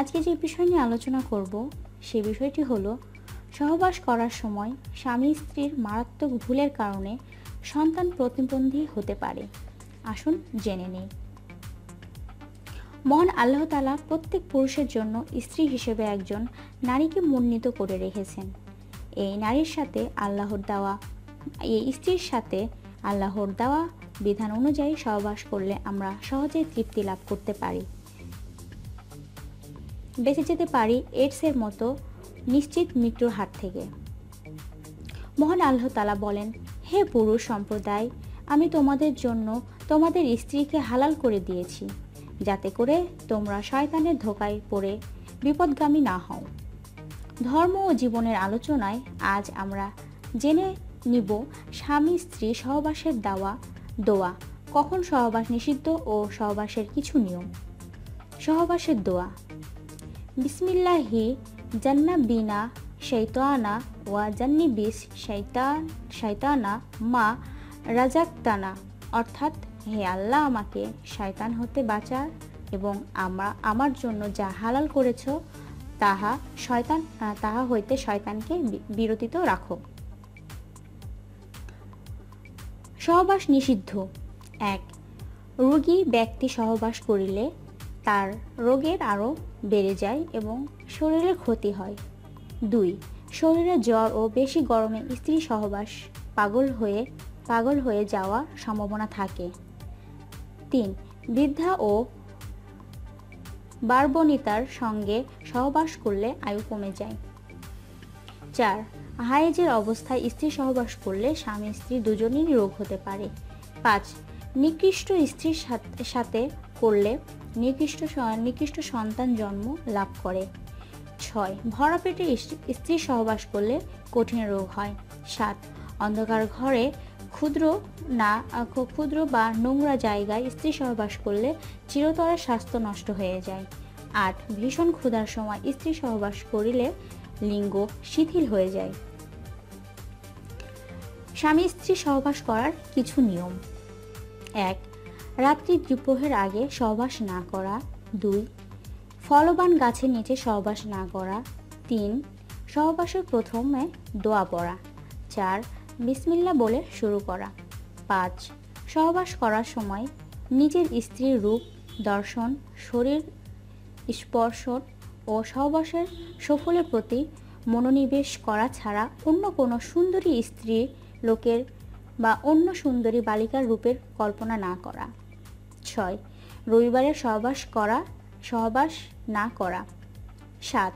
আজকে যে বিষয় নিয়ে আলোচনা করব, সে বিষয়টি হলো সহবাস করার সময় স্বামী স্ত্রীর মারাত্মক ভুলের কারণে সন্তান প্রতিবন্ধী হতে পারে। আসুন জেনে নেই। মহান আল্লাহ তালা প্রত্যেক পুরুষের জন্য স্ত্রী হিসেবে একজন নারীকে মনোনীত করে রেখেছেন। এই নারীর সাথে আল্লাহর দেওয়া, এই স্ত্রীর সাথে আল্লাহর দেওয়া বিধান অনুযায়ী সহবাস করলে আমরা সহজেই তৃপ্তি লাভ করতে পারি। বেঁচে যেতে পারি এইডসের মতো নিশ্চিত মৃত্যুর হাত থেকে। মহান আল্লাহ তালা বলেন, হে পুরুষ সম্প্রদায়, আমি তোমাদের জন্য তোমাদের স্ত্রীকে হালাল করে দিয়েছি, যাতে করে তোমরা শয়তানের ধোকায় পড়ে বিপদগামী না হও। ধর্ম ও জীবনের আলোচনায় আজ আমরা জেনে নিব স্বামী স্ত্রী সহবাসের দাওয়া, দোয়া, কখন সহবাস নিষিদ্ধ ও সহবাসের কিছু নিয়ম। সহবাসের দোয়া বিসমিল্লাহি জান্না বিনা শৈতানা ওয়া জান্নি বিস শৈতান শৈতানা মা রাজাক্তানা। অর্থাৎ হে আল্লাহ আমাকে শয়তান হতে বাঁচার এবং আমরা আমার জন্য যা হালাল করেছ, তাহা শয়তান তাহা হইতে শয়তানকে বিরতিত রাখো। সহবাস নিষিদ্ধ। এক, রোগী ব্যক্তি সহবাস করিলে তার রোগের আরও বেড়ে যায় এবং শরীরের ক্ষতি হয়। দুই, শরীরে জ্বর ও বেশি গরমে স্ত্রী সহবাস পাগল হয়ে পাগল হয়ে যাওয়ার সম্ভাবনা থাকে। তিন, বৃদ্ধা ও বার্বনিতার সঙ্গে সহবাস করলে আয়ু কমে যায়। চার, হায়েজের অবস্থায় স্ত্রী সহবাস করলে স্বামী স্ত্রী দুজনেরই রোগ হতে পারে। পাঁচ, নিকৃষ্ট স্ত্রীর সাথে করলে নিকৃষ্ট নিকৃষ্ট সন্তান জন্ম লাভ করে। ছয় ভরা পেটে স্ত্রী সহবাস করলে কঠিন রোগ হয়। সাত, অন্ধকার ঘরে ক্ষুদ্র না ক্ষুদ্র বা নোংরা জায়গায় স্ত্রী সহবাস করলে চিরতরে স্বাস্থ্য নষ্ট হয়ে যায়। আট, ভীষণ ক্ষুধার সময় স্ত্রী সহবাস করিলে লিঙ্গ শিথিল হয়ে যায়। স্বামী স্ত্রী সহবাস করার কিছু নিয়ম। এক রাত্রি দ্বিপ্রহের আগে সহবাস না করা। দুই, ফলবান গাছের নিচে সহবাস না করা। তিন, সহবাসের প্রথমে দোয়া পড়া। চার, বিসমিল্লা বলে শুরু করা। পাঁচ, সহবাস করার সময় নিজের স্ত্রীর রূপ, দর্শন, শরীর স্পর্শন ও সহবাসের সফলের প্রতি মনোনিবেশ করা ছাড়া অন্য কোনো সুন্দরী স্ত্রী লোকের বা অন্য সুন্দরী বালিকার রূপের কল্পনা না করা। ছয় রবিবারে সহবাস করা, সহবাস না করা। সাত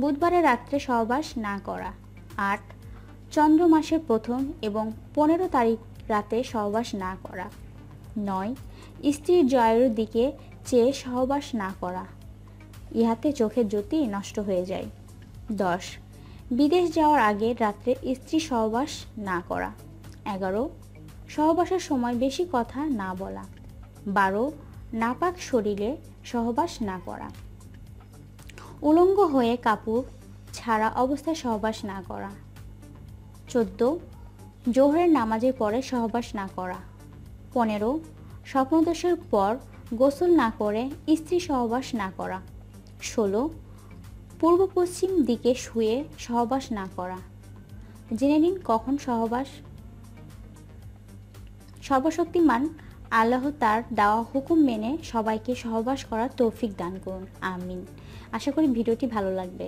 বুধবারের রাত্রে সহবাস না করা। আট, চন্দ্র মাসের প্রথম এবং পনেরো তারিখ রাতে সহবাস না করা। নয়, স্ত্রীর জয়ের দিকে চেয়ে সহবাস না করা। ইহাতে চোখের জ্যোতি নষ্ট হয়ে যায়। দশ, বিদেশ যাওয়ার আগে রাত্রে স্ত্রী সহবাস না করা। এগারো, সহবাসের সময় বেশি কথা না বলা। বারো, নাপাক শরীরে সহবাস না করা। উলঙ্গ হয়ে কাপড় ছাড়া অবস্থায় সহবাস না করা। চোদ্দ, জোহরের নামাজের পরে সহবাস না করা। পনেরো, স্বপ্নদোষের পর গোসল না করে স্ত্রী সহবাস না করা। ষোলো, পূর্ব পশ্চিম দিকে শুয়ে সহবাস না করা। জেনে নিন কখন সহবাস। সর্বশক্তিমান আল্লাহ তার দেওয়া হুকুম মেনে সবাইকে সহবাস করার তৌফিক দান করুন আমিন আশা করি ভিডিওটি ভালো লাগবে